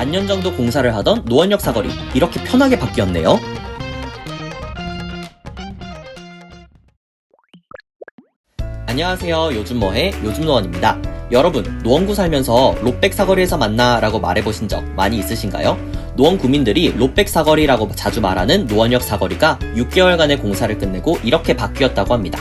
반년 정도 공사를 하던 노원역 사거리 이렇게 편하게 바뀌었네요. 안녕하세요. 요즘 뭐해? 요즘 노원입니다. 여러분, 노원구 살면서 롯백 사거리에서 만나 라고 말해보신 적 많이 있으신가요? 노원 구민들이 롯백 사거리라고 자주 말하는 노원역 사거리가 6개월간의 공사를 끝내고 이렇게 바뀌었다고 합니다.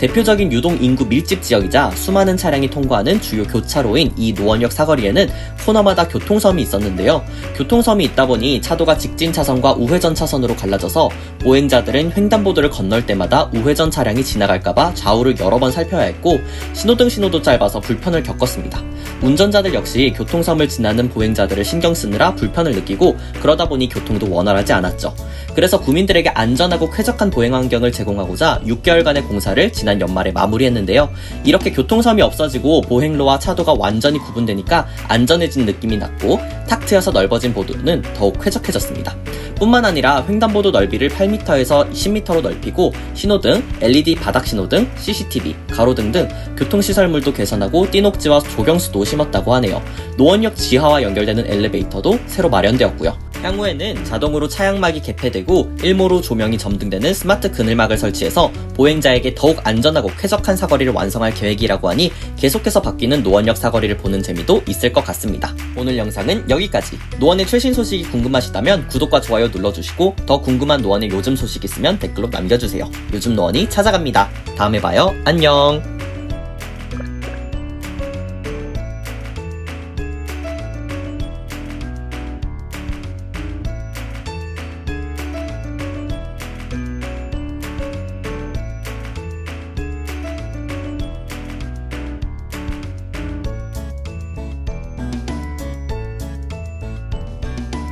대표적인 유동 인구 밀집 지역이자 수많은 차량이 통과하는 주요 교차로인 이 노원역 사거리에는 코너마다 교통섬이 있었는데요. 교통섬이 있다 보니 차도가 직진 차선과 우회전 차선으로 갈라져서 보행자들은 횡단보도를 건널 때마다 우회전 차량이 지나갈까봐 좌우를 여러 번 살펴야 했고 신호등 신호도 짧아서 불편을 겪었습니다. 운전자들 역시 교통섬을 지나는 보행자들을 신경 쓰느라 불편을 느끼고 그러다 보니 교통도 원활하지 않았죠. 그래서 구민들에게 안전하고 쾌적한 보행 환경을 제공하고자 6개월간의 공사를 지난 연말에 마무리했는데요. 이렇게 교통섬이 없어지고 보행로와 차도가 완전히 구분되니까 안전해진 느낌이 났고 탁 트여서 넓어진 보도는 더욱 쾌적해졌습니다. 뿐만 아니라 횡단보도 넓이를 8m에서 10m로 넓히고 신호등, LED 바닥 신호등, CCTV, 가로등 등 교통시설물도 개선하고 띠녹지와 조경수도 심었다고 하네요. 노원역 지하와 연결되는 엘리베이터도 새로 마련되었고요. 향후에는 자동으로 차양막이 개폐되고 일모로 조명이 점등되는 스마트 그늘막을 설치해서 보행자에게 더욱 안전하고 쾌적한 사거리를 완성할 계획이라고 하니 계속해서 바뀌는 노원역 사거리를 보는 재미도 있을 것 같습니다. 오늘 영상은 여기까지. 노원의 최신 소식이 궁금하시다면 구독과 좋아요 눌러주시고 더 궁금한 노원의 요즘 소식 있으면 댓글로 남겨주세요. 요즘 노원이 찾아갑니다. 다음에 봐요. 안녕.